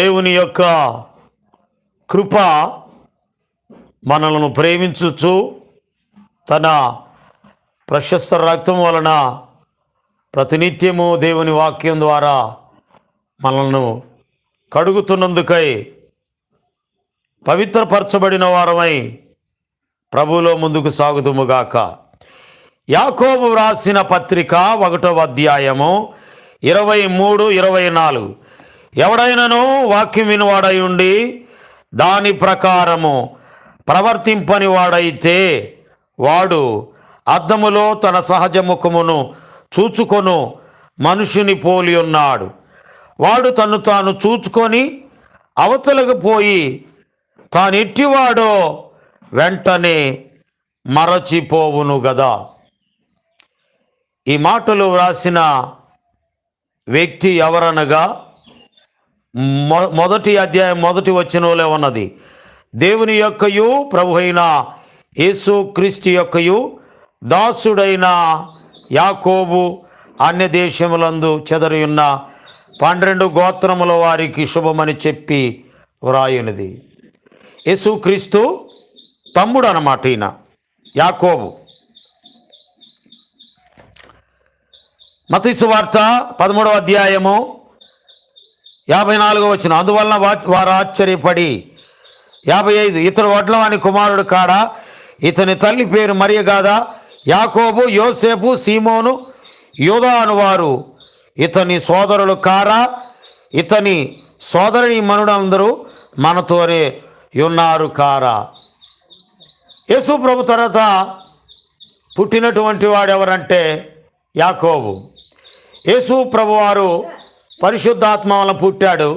దేవుని యొక్క కృప మనలను ప్రేమించుచు తన ప్రశస్త రక్తం వలన ప్రతినిత్యము దేవుని వాక్యం ద్వారా మనల్ని కడుగుతున్నందుకై పవిత్రపరచబడిన వారమై ప్రభులో ముందుకు సాగుతుముగాక యాకోబు వ్రాసిన పత్రిక ఒకటవ అధ్యాయము ఇరవై మూడు ఇరవై నాలుగు. ఎవడైనను వాక్యం వినివాడై ఉండి దాని ప్రకారము ప్రవర్తింపని వాడైతే వాడు అద్దములో తన సహజ ముఖమును చూచుకొను మనుషుని పోలి ఉన్నాడు. వాడు తను తాను చూచుకొని అవతలకు పోయి తానెట్టివాడో వెంటనే మరచిపోవును గదా. ఈ మాటలు వ్రాసిన వ్యక్తి ఎవరనగా మొదటి అధ్యాయం మొదటి వచనంలో ఉన్నది. దేవుని యొక్కయు ప్రభు అయిన యేసు క్రీస్తు యొక్కయు దాసుడైన యాకోబు అన్య దేశములందు చెదరియున్న పన్నెండు గోత్రముల వారికి శుభమని చెప్పి వ్రాయునిది. యేసుక్రీస్తు తమ్ముడు అన్నమాట ఈయన యాకోబు. మతీసు వార్త పదమూడవ అధ్యాయము యాభై నాలుగో వచ్చిన అందువలన వారు ఆశ్చర్యపడి యాభై ఐదు ఇతడు వడ్లవాని కుమారుడు కాడా? ఇతని తల్లి పేరు మరియ కాదా? యాకోబు యోసేపు సీమోను యోధా అనువారు ఇతని సోదరులు కారా? ఇతని సోదరుని మనుడందరూ మనతోనే ఉన్నారు కారా? యేసు ప్రభు తర్వాత పుట్టినటువంటి వాడు ఎవరంటే యాకోబు. యేసు ప్రభువారు పరిశుద్ధాత్మ వల్ల పుట్టాడు.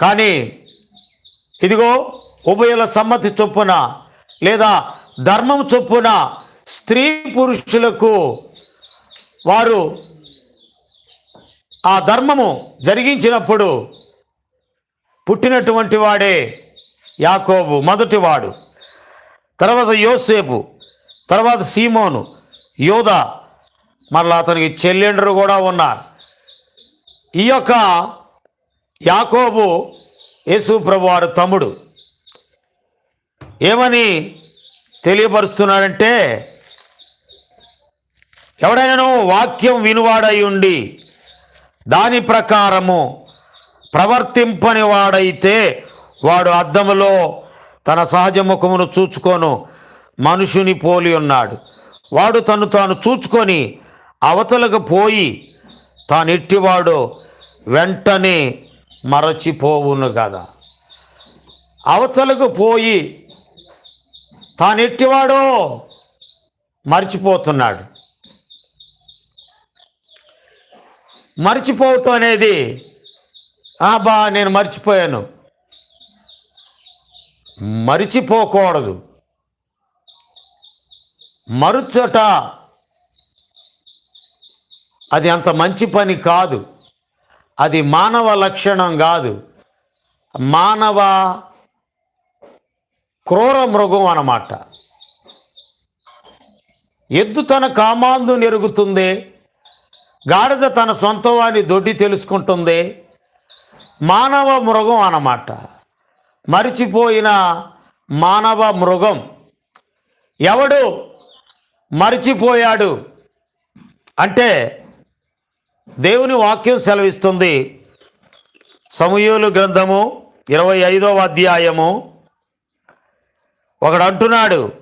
కానీ ఇదిగో ఉభయుల సమ్మతి చొప్పున లేదా ధర్మం చొప్పున స్త్రీ పురుషులకు వారు ఆ ధర్మము జరిగించినప్పుడు పుట్టినటువంటి వాడే యాకోబు మొదటివాడు. తర్వాత యోసేపు తర్వాత సీమోను యోధ మరలా అతనికి చెల్లెండ్రు కూడా ఉన్నారు. ఈ యొక్క యాకోబు యేసు ప్రభు వారి తమ్ముడు. ఏమని తెలియపరుస్తున్నాడంటే ఎవడైనాను వాక్యం వినువాడై ఉండి దాని ప్రకారము ప్రవర్తింపని వాడైతే వాడు అద్దములో తన సహజ ముఖమును చూచుకొను మనుషుని పోలి ఉన్నాడు. వాడు తను తాను చూచుకొని అవతలకు పోయి తానిట్టివాడు వెంటనే మరచిపోవును కదా. అవతలకు పోయి తాను మర్చిపోతున్నాడు. మర్చిపోవటం అనేది బా నేను మర్చిపోయాను. మరిచిపోకూడదు. మరుచట అది అంత మంచి పని కాదు. అది మానవ లక్షణం కాదు. మానవ క్రూర మృగం అన్నమాట. ఎద్దు తన కామాందు నెరుగుతుంది. గాడిద తన సొంత వాని దొడ్డి తెలుసుకుంటుంది. మానవ మృగం అన్నమాట. మరిచిపోయిన మానవ మృగం. ఎవడు మరిచిపోయాడు? అంటే దేవుని వాక్యం సెలవిస్తుంది. సమూహలు గ్రంథము ఇరవై ఐదవ అధ్యాయము. ఒకడు అంటున్నాడు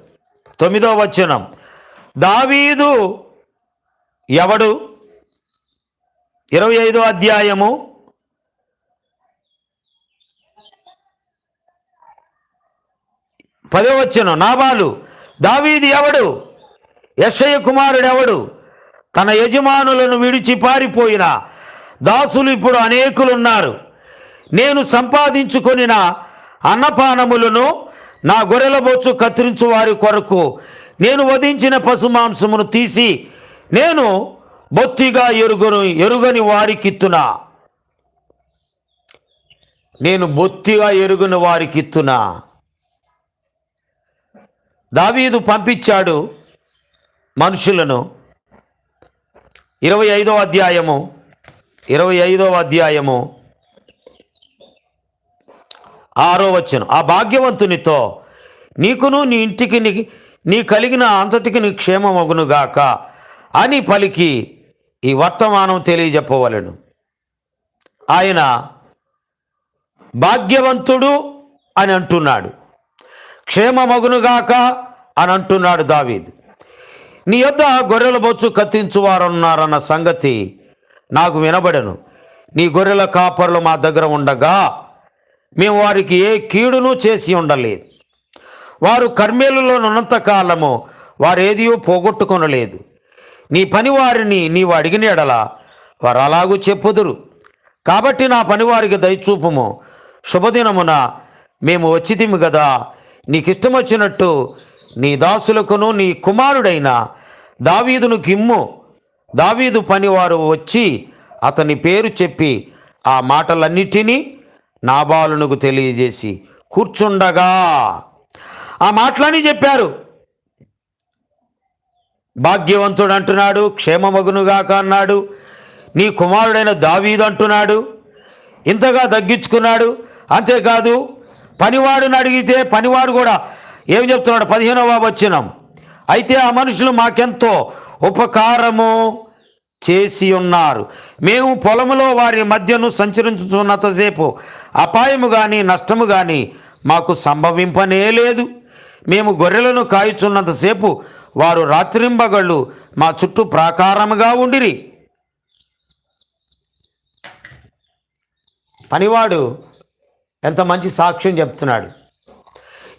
తొమ్మిదవ వచనం. దావీదు ఎవడు? ఇరవై ఐదో అధ్యాయము. పదో వచ్చను నాబాలు దావీది ఎవడు? యశయ్య కుమారుడు ఎవడు? తన యజమానులను విడిచి పారిపోయిన దాసులు ఇప్పుడు అనేకులున్నారు. నేను సంపాదించుకొనిన అన్నపానములను నా గొర్రెల బొచ్చు కత్తిరించు వారి కొరకు నేను వధించిన పశు మాంసమును తీసి నేను బొత్తిగా ఎరుగను ఎరుగని వారికిత్తునా? నేను బొత్తిగా ఎరుగని వారికిత్తునా? దావీదు పంపించాడు మనుషులను ఇరవై ఐదవ అధ్యాయము. ఇరవై ఐదవ అధ్యాయము. ఆరో వచ్చను ఆ భాగ్యవంతునితో నీకును నీ ఇంటికి నీ నీ కలిగిన అంతటికి నీ క్షేమమగునుగాక అని పలికి ఈ వర్తమానం తెలియజెప్పవలను. ఆయన భాగ్యవంతుడు అని అంటున్నాడు. క్షేమమగునుగాక అని అంటున్నాడు దావీదు. నీ యొద్ద గొర్రెల బొచ్చు కత్తించువారున్నారన్న సంగతి నాకు వినబడను. నీ గొర్రెల కాపర్లు మా దగ్గర ఉండగా మేము వారికి ఏ కీడును చేసి ఉండలేదు. వారు కర్మేలులో ఉన్నంత కాలము వారేదియో పోగొట్టుకొనలేదు. నీ పని వారిని నీవు అడిగిన ఎడల వారు అలాగూ చెప్పుదురు. కాబట్టి నా పనివారికి దయచూపము. శుభదినమున మేము వచ్చితిమి కదా నీకిష్టం వచ్చినట్టు నీ దాసులకును నీ కుమారుడైన దావీదును కిమ్ము దావీదు పనివారు వచ్చి అతని పేరు చెప్పి ఆ మాటలన్నిటినీ నాబాలునకు తెలియజేసి కూర్చుండగా. ఆ మాటలని చెప్పారు. భాగ్యవంతుడు అంటున్నాడు క్షేమమగునుగాక అన్నాడు. నీ కుమారుడైన దావీదు అంటున్నాడు. ఇంతగా తగ్గించుకున్నాడు. అంతేకాదు పనివాడుని అడిగితే పనివాడు కూడా ఏం చెప్తున్నాడు? పదిహేనవ వచ్చినం అయితే ఆ మనుషులు మాకెంతో ఉపకారము చేసి ఉన్నారు. మేము పొలములో వారి మధ్యను సంచరించుతున్నంతసేపు అపాయము కానీ నష్టము కానీ మాకు సంభవింపనే లేదు. మేము గొర్రెలను కాయుచున్నంతసేపు వారు రాత్రింబగళ్ళు మా చుట్టూ ప్రాకారముగా ఉండిరి. పనివాడు ఎంత మంచి సాక్ష్యం చెప్తున్నాడు.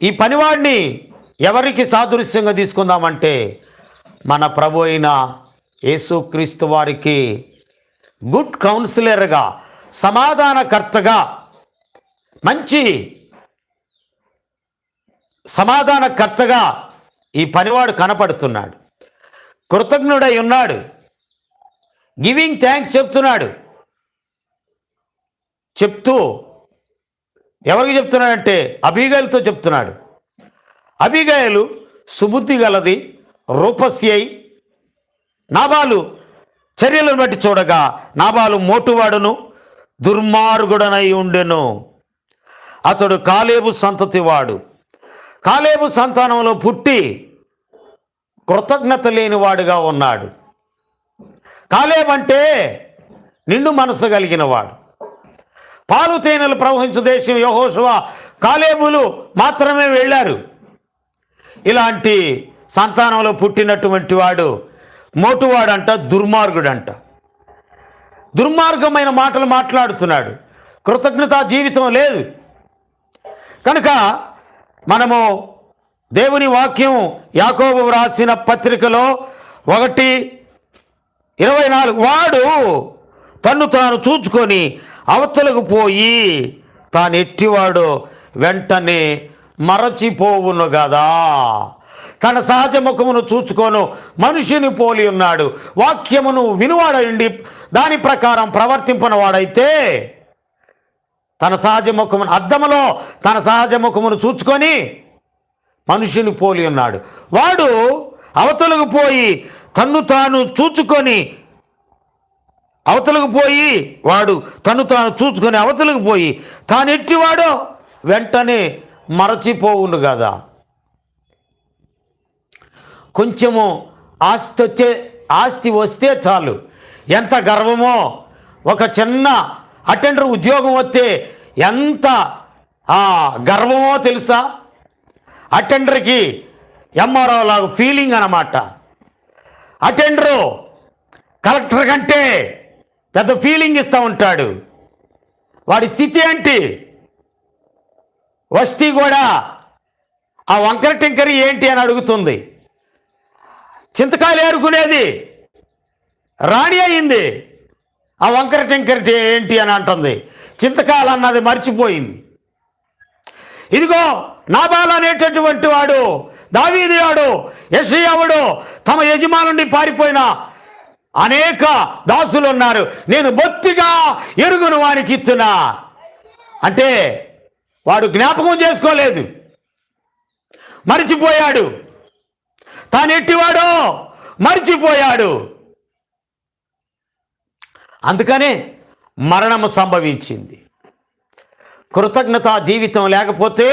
ఈ పనివాడిని ఎవరికి సాదృశ్యంగా తీసుకుందామంటే మన ప్రభు అయిన యేసుక్రీస్తు వారికి గుడ్ కౌన్సిలర్గా సమాధానకర్తగా మంచి సమాధానకర్తగా ఈ పనివాడు కనపడుతున్నాడు. కృతజ్ఞుడై ఉన్నాడు. గివింగ్ థ్యాంక్స్ చెప్తున్నాడు. చెప్తూ ఎవరికి చెప్తున్నాడంటే అబీగాయలతో చెప్తున్నాడు. అబీగాయలు సుబుద్ధి గలది రూపస్యై నాబాలు చర్యలను బట్టి చూడగా నాబాలు మోటువాడును దుర్మార్గుడనై ఉండెను. అతడు కాలేబు సంతతివాడు. కాలేబు సంతానంలో పుట్టి కృతజ్ఞత లేనివాడుగా ఉన్నాడు. కాలేబంటే నిండు మనసు కలిగిన వాడు. పాలు తేనెలు ప్రవహించు దేశం యహోశువ కాలేబులు మాత్రమే వెళ్ళారు. ఇలాంటి సంతానంలో పుట్టినటువంటి వాడు మోటువాడంట దుర్మార్గుడంట. దుర్మార్గమైన మాటలు మాట్లాడుతున్నాడు. కృతజ్ఞతా జీవితం లేదు. కనుక మనము దేవుని వాక్యం యాకోబు రాసిన పత్రికలో ఒకటి ఇరవై నాలుగు. వాడు తన్ను తాను చూచుకొని అవతలకు పోయి తాను ఎట్టివాడు వెంటనే మరచిపోవును కదా తన సహజ ముఖమును చూచుకోను మనిషిని పోలి ఉన్నాడు. వాక్యమును వినువాడండి దాని ప్రకారం ప్రవర్తింపనవాడైతే తన సహజ ముఖమును అద్దములో తన సహజ ముఖమును చూచుకొని మనుషుని పోలి ఉన్నాడు. వాడు అవతలకు పోయి తన్ను తాను చూచుకొని అవతలకు పోయి వాడు తను తాను చూసుకొని అవతలకు పోయి తాను ఎట్టివాడో వెంటనే మరచిపోవును కదా. కొంచెము ఆస్తి వచ్చే ఆస్తి వస్తే చాలు. ఎంత గర్వమో ఒక చిన్న అటెండర్ ఉద్యోగం వస్తే ఎంత గర్వమో తెలుసా? అటెండర్కి ఎంఆర్ఓ లాగా ఫీలింగ్ అన్నమాట. అటెండరు కలెక్టర్ కంటే పెద్ద ఫీలింగ్ ఇస్తూ ఉంటాడు. వాడి స్థితి ఏంటి? వస్తీ కూడా ఆ వంకర టింకరి ఏంటి అని అడుగుతుంది. చింతకాయలు ఏరుకునేది? రాణి అయింది. ఆ వంకర టింకరి ఏంటి అని అంటుంది. చింతకాయలు అన్నది మర్చిపోయింది. ఇదిగో నాబాల్ అనేటటువంటి వాడు దావీది వాడు యశయ్యవుడు తమ యజమానుండి పారిపోయిన అనేక దాసులు ఉన్నారు నేను బొత్తిగా ఎరుగును వానికి ఇచ్చునా? అంటే వాడు జ్ఞాపకం చేసుకోలేదు. మరిచిపోయాడు. తాను ఎట్టివాడో మరిచిపోయాడు. అందుకనే మరణము సంభవించింది. కృతజ్ఞత జీవితం లేకపోతే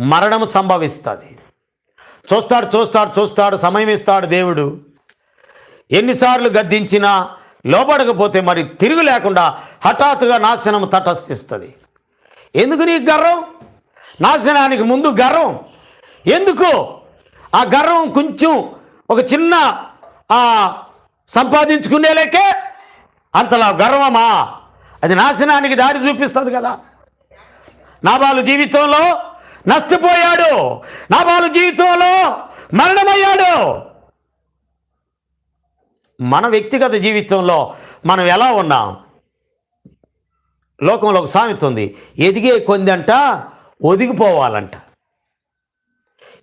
మరణం సంభవిస్తుంది. చూస్తాడు చూస్తాడు చూస్తాడు సమయం ఇస్తాడు దేవుడు. ఎన్నిసార్లు గద్దించినా లోపడకపోతే మరి తిరుగు లేకుండా హఠాత్తుగా నాశనం తటస్థిస్తుంది. ఎందుకు నీకు గర్వం? నాశనానికి ముందు గర్వం. ఎందుకు? ఆ గర్వం కొంచెం ఒక చిన్న సంపాదించుకునే సంపాదించుకునేలేకే అంతలా గర్వమా? అది నాశనానికి దారి చూపిస్తుంది కదా. నాబాలు జీవితంలో నష్టపోయాడు. నాబాలు జీవితంలో మరణమయ్యాడు. మన వ్యక్తిగత జీవితంలో మనం ఎలా ఉన్నాం? లోకంలో ఒక సామెత ఉంది ఎదిగే కొందంట ఒదిగిపోవాలంట.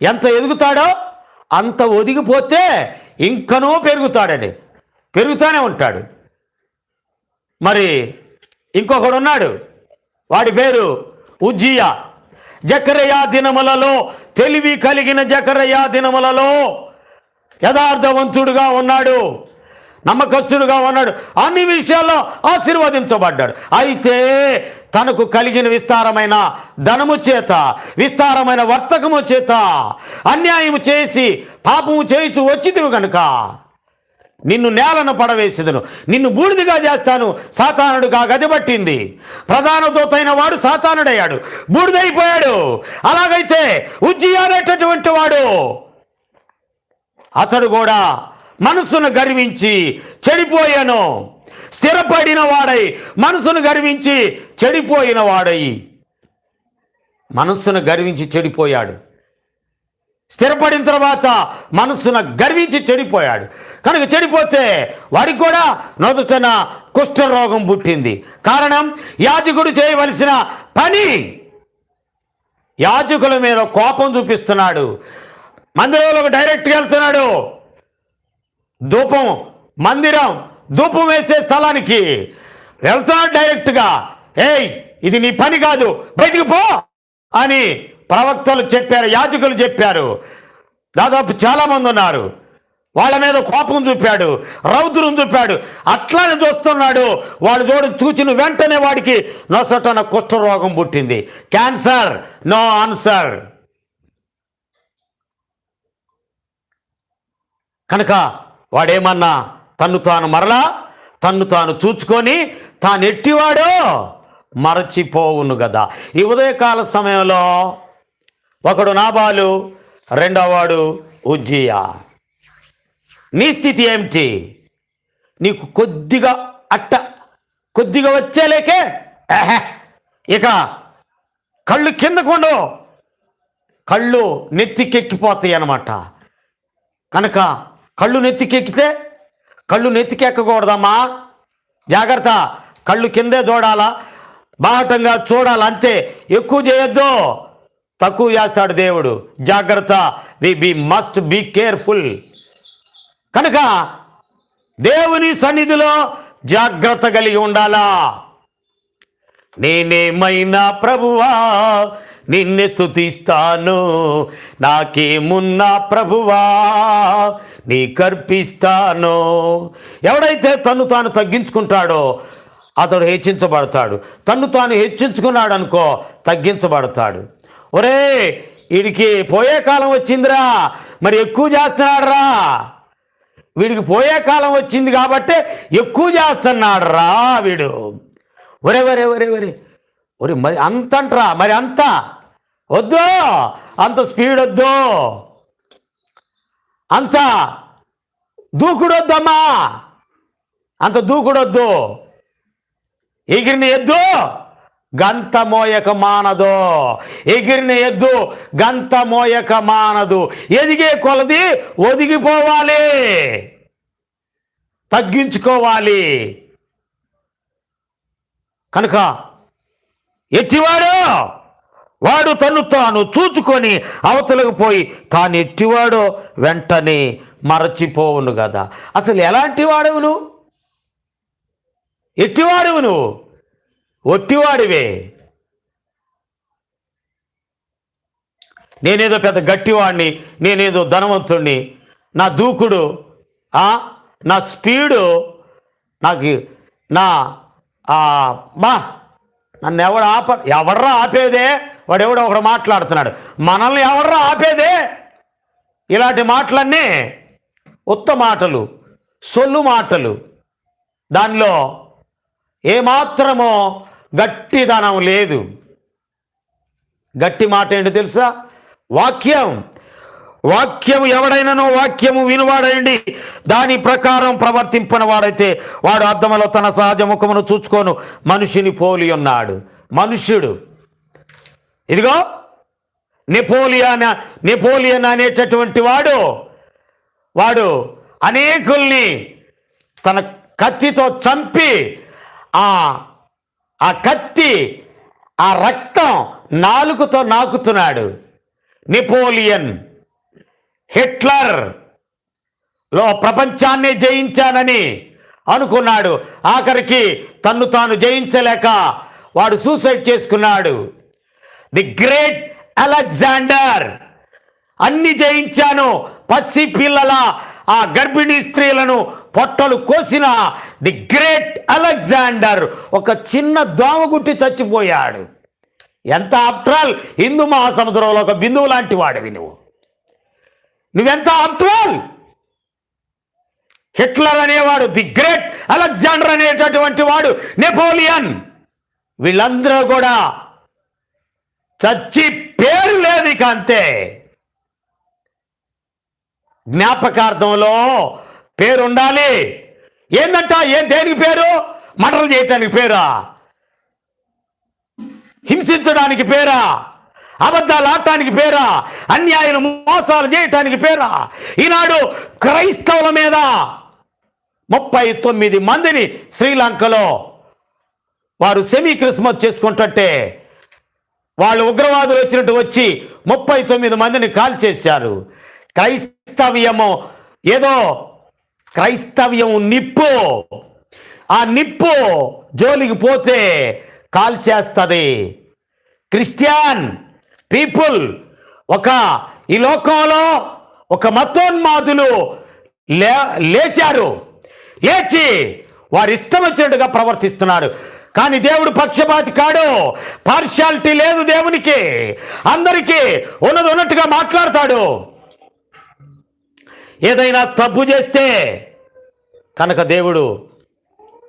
ఎంత ఎదుగుతాడో అంత ఒదిగిపోతే ఇంకనూ పెరుగుతాడండి పెరుగుతూనే ఉంటాడు. మరి ఇంకొకడు ఉన్నాడు వాడి పేరు ఉజ్జియా. జకరయా దినములలో తెలివి కలిగిన జకరయా దినములలో యథార్థవంతుడుగా ఉన్నాడు. నమ్మకస్తుడుగా ఉన్నాడు. అన్ని విషయాల్లో ఆశీర్వదించబడ్డాడు. అయితే తనకు కలిగిన విస్తారమైన ధనము చేత విస్తారమైన వర్తకము చేత అన్యాయము చేసి పాపము చేయించు వచ్చితివి కనుక నిన్ను నేలను పడవేసేదను. నిన్ను బూడిదిగా చేస్తాను. సాతానుడుగా గదిపట్టింది ప్రధాన దూతైన వాడు సాతానుడయ్యాడు. బూడిదైపోయాడు. అలాగైతే ఉజ్జి అనేటటువంటి వాడు అతడు కూడా మనసును గర్వించి చెడిపోయాను. స్థిరపడిన వాడై మనసును గర్వించి చెడిపోయిన వాడై. మనస్సును గర్వించి చెడిపోయాడు. స్థిరపడిన తర్వాత మనస్సును గర్వించి చెడిపోయాడు. కనుక చెడిపోతే వాడికి కూడా నొదుటన కుష్ఠరోగం పుట్టింది. కారణం యాజకుడు చేయవలసిన పని యాజకుల మీద కోపం చూపిస్తున్నాడు. మందిరంలోకి డైరెక్ట్గా వెళ్తున్నాడు. ధూపం మందిరం ధూపం వేసే స్థలానికి వెళ్తాడు డైరెక్ట్గా ఏయ్ ఇది నీ పని కాదు బయటికి పో అని ప్రవక్తలు చెప్పారు యాజకులు చెప్పారు. దాదాపు చాలామంది ఉన్నారు. వాళ్ళ మీద కోపం చూపాడు రౌద్రం చూపాడు. అట్లానే చూస్తున్నాడు వాడు చూడు చూచిన వెంటనే వాడికి నొసటన కుష్ఠరోగం పుట్టింది. Cancer no answer. కనుక వాడేమన్నా తన్ను తాను మరలా తన్ను తాను చూచుకొని తాను ఎట్టివాడో మరచిపోవును కదా ఈ ఉదయకాల సమయంలో ఒకడు నాబాలు రెండోవాడు ఉజ్జియా. నీ స్థితి ఏమిటి? నీకు కొద్దిగా అట్ట కొద్దిగా వచ్చేలేకే ఎహె, ఇక కళ్ళు కిందకుండు కళ్ళు నెత్తికెక్కిపోతాయి అన్నమాట కనుక కళ్ళు నెత్తికెక్కితే కళ్ళు నెత్తికెక్కకూడదమ్మా. జాగ్రత్త. కళ్ళు కిందే చూడాలా. బాహటంగా చూడాలి. అంతే. ఎక్కువ చేయొద్దు. తక్కువ చేస్తాడు దేవుడు. జాగ్రత్త. We be must be careful. కనుక దేవుని సన్నిధిలో జాగ్రత్త కలిగి ఉండాలా. నేనేమైనా ప్రభువా? నిన్నే స్థుతిస్తాను నాకేమున్నా ప్రభువా నీ కర్పిస్తాను. ఎవడైతే తను తాను తగ్గించుకుంటాడో అతడు హెచ్చించబడతాడు. తన్ను తాను హెచ్చించుకున్నాడు అనుకో తగ్గించబడతాడు. ఒరే వీడికి పోయే కాలం వచ్చిందిరా. మరి ఎక్కువ చేస్తున్నాడురా. వీడికి పోయే కాలం వచ్చింది కాబట్టి ఎక్కువ చేస్తున్నాడు రా వీడు. ఒరే ఒరే ఒరే ఒరే. ఒరే మరి అంత అంటరా మరి అంతా. వద్దు. అంత స్పీడ్ వద్దు. అంత దూకుడొద్దమ్మా అంత దూకుడొద్దు ఎగిరిన ఎద్దు గంత మోయక మానదు. ఎగిరిన ఎద్దు గంత మోయక మానదు. ఎదిగే కొలది ఒదిగిపోవాలి. తగ్గించుకోవాలి. కనుక ఎట్టివాడు వాడు తను తాను చూచుకొని అవతలకు పోయి తాను ఎట్టివాడో వెంటనే మరచిపోవును కదా అసలు ఎలాంటి వాడవు నువ్వు? ఎట్టివాడవు నువ్వు? ఒట్టివాడివే. నేనేదో పెద్ద గట్టివాడిని నేనేదో ధనవంతుణ్ణి నా దూకుడు నా స్పీడు నాకు నా బా నన్ను ఎవడు ఆప ఎవడ్రా ఆపేదే? వాడు ఎవడో ఒకడు మాట్లాడుతున్నాడు. మనల్ని ఎవడ్రా ఆపేదే? ఇలాంటి మాటలన్నీ ఉత్త మాటలు సొల్లు మాటలు. దానిలో ఏమాత్రమో గట్టిదనం లేదు. గట్టి మాట ఏంటి తెలుసా? వాక్యం. వాక్యము ఎవడైనానో వాక్యము వినువాడండి. దాని ప్రకారం ప్రవర్తింపని వాడైతే వాడు అర్థములో తన సహజ ముఖమును చూచుకోను. మనిషిని పోలి ఉన్నాడు. మనుష్యుడు. ఇదిగో నెపోలియన్ నెపోలియన్ అనేటటువంటి వాడు వాడు అనేకుల్ని తన కత్తితో చంపి ఆ ఆ కత్తి ఆ రక్తం నాలుగుతో నాకుతున్నాడు. నెపోలియన్ హిట్లర్లో ప్రపంచాన్ని జయించానని అనుకున్నాడు. ఆఖరికి తన్ను తాను జయించలేక వాడు సూసైడ్ చేసుకున్నాడు. The great Alexander. అన్ని జయించాను. పసి పిల్లల ఆ గర్భిణీ స్త్రీలను పొట్టలు కోసిన ది గ్రేట్ అలెగ్జాండర్. ఒక చిన్న దోమగుట్టి చచ్చిపోయాడు. ఎంత ఆఫ్టర్ హిందూ మహాసముద్రంలో ఒక బిందువు లాంటి వాడివి నువ్వు. నువ్వెంత ఆఫ్టర్ హిట్లర్ అనేవాడు ది గ్రేట్ అలెగ్జాండర్ అనేటటువంటి వాడు నెపోలియన్. వీళ్ళందరూ కూడా చచ్చి పేరు లేదు ఇక అంతే. జ్ఞాపకార్థంలో పేరు ఉండాలి ఏందంట? ఏం దేనికి పేరు? మటలు చేయటానికి పేరా? హింసించడానికి పేరా? అబద్ధాలు ఆడటానికి పేరా? అన్యాయం మోసాలు చేయటానికి పేరా? ఈనాడు క్రైస్తవుల మీద ముప్పై తొమ్మిది మందిని శ్రీలంకలో వారు సెమీ క్రిస్మస్ చేసుకుంటుంటే వాళ్ళు ఉగ్రవాదులు వచ్చినట్టు వచ్చి ముప్పై తొమ్మిది మందిని కాల్ చేశారు క్రైస్తవ్యము ఏదో క్రైస్తవ్యం నిప్పు. ఆ నిప్పు జోలికి పోతే కాల్ చేస్తుంది క్రిస్టియన్ పీపుల్ ఒక ఈ లోకంలో ఒక మతోన్మాదులు లే లేచారు. లేచి వారి ఇష్టం వచ్చినట్టుగా ప్రవర్తిస్తున్నారు. కానీ దేవుడు పక్షపాతి కాడు. పార్షాలిటీ లేదు దేవునికి. అందరికీ ఉన్నది ఉన్నట్టుగా మాట్లాడతాడు. ఏదైనా తప్పు చేస్తే కనుక దేవుడు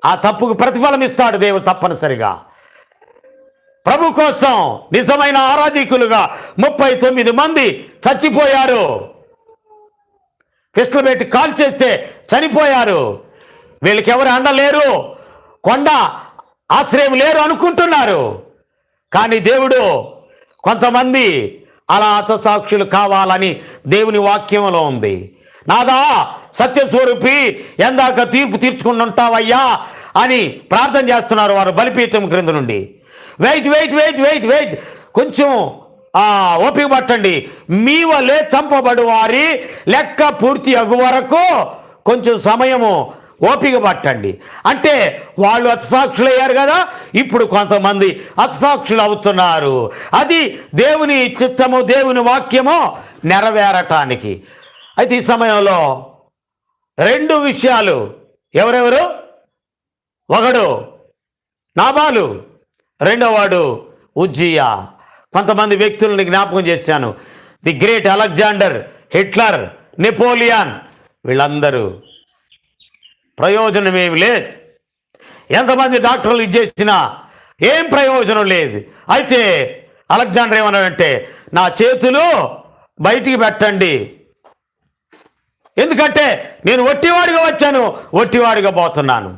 ఆ తప్పుకు ప్రతిఫలం ఇస్తాడు దేవుడు తప్పనిసరిగా. ప్రభు కోసం నిజమైన ఆరాధికులుగా ముప్పై తొమ్మిది మంది చచ్చిపోయారు. పిస్టల్ పెట్టి కాల్ చేస్తే చనిపోయారు. వీళ్ళకి ఎవరు అండలేరు. కొండ ఆశ్రయం లేరు అనుకుంటున్నారు. కానీ దేవుడు కొంతమంది అలా హతసాక్షులు కావాలని దేవుని వాక్యంలో ఉంది. నాదా సత్యస్వరూపి ఎందాక తీర్పు తీర్చుకుని ఉంటావయ్యా అని ప్రార్థన చేస్తున్నారు వారు బలిపీఠం క్రింద నుండి. Wait wait wait wait wait. కొంచెం ఓపిక పట్టండి. మీ వల్లే చంపబడి వారి లెక్క పూర్తి అగు వరకు కొంచెం సమయము ఓపిక పట్టండి. అంటే వాళ్ళు అత్సాక్షులయ్యారు కదా ఇప్పుడు కొంతమంది అత్సాక్షులు అవుతున్నారు అది దేవుని చిత్తము దేవుని వాక్యము నెరవేరటానికి. అయితే ఈ సమయంలో రెండు విషయాలు. ఎవరెవరు? ఒకడు నాబాలు రెండోవాడు ఉజ్జియా. కొంతమంది వ్యక్తులను జ్ఞాపకం చేశాను. The great Alexander Hitler Napoleon వీళ్ళందరూ ప్రయోజనం ఏమి లేదు. ఎంతమంది డాక్టర్లు ఇచ్చేసినా ఏం ప్రయోజనం లేదు. అయితే అలెగ్జాండర్ ఏమన్నాడంటే నా చేతులు బయటికి పెట్టండి. ఎందుకంటే నేను ఒట్టివాడిగా వచ్చాను ఒట్టివాడిగా పోతున్నాను.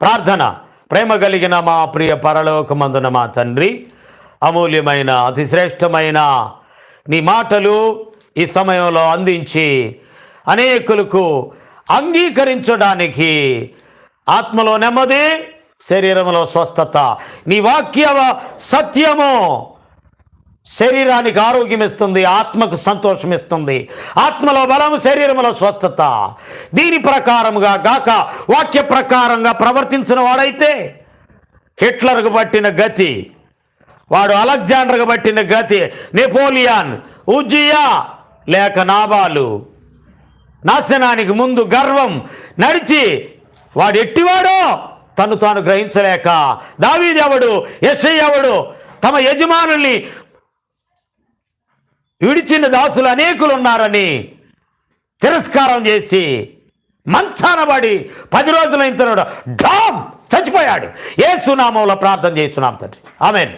ప్రార్థన. ప్రేమ కలిగిన మా ప్రియ పరలోకమందున మా తండ్రి అమూల్యమైన అతి శ్రేష్టమైన నీ మాటలు ఈ సమయంలో అందించి అనేకులకు అంగీకరించడానికి ఆత్మలో నెమ్మది శరీరంలో స్వస్థత. నీ వాక్య సత్యము శరీరానికి ఆరోగ్యం ఇస్తుంది ఆత్మకు సంతోషం ఇస్తుంది ఆత్మలో బలము శరీరంలో స్వస్థత. దీని ప్రకారముగా గాక వాక్య ప్రకారంగా ప్రవర్తించిన వాడైతే హిట్లర్కు పట్టిన గతి వాడు అలెగ్జాండర్కు పట్టిన గతి నెపోలియన్ ఉజ్జియా లేక నాబాలు. నాశనానికి ముందు గర్వం నడిచి వాడు ఎట్టివాడో తను తాను గ్రహించలేక. దావీదెవడు ఎవడు? తమ యజమానుల్ని విడిచిన దాసులు అనేకులు ఉన్నారని తిరస్కారం చేసి మంచానబడి పది రోజులైన తర్వాత డామ్ చచ్చిపోయాడు. ఏ సునామంలో ప్రార్థన చేస్తున్నాం తండ్రి. ఆమెన్.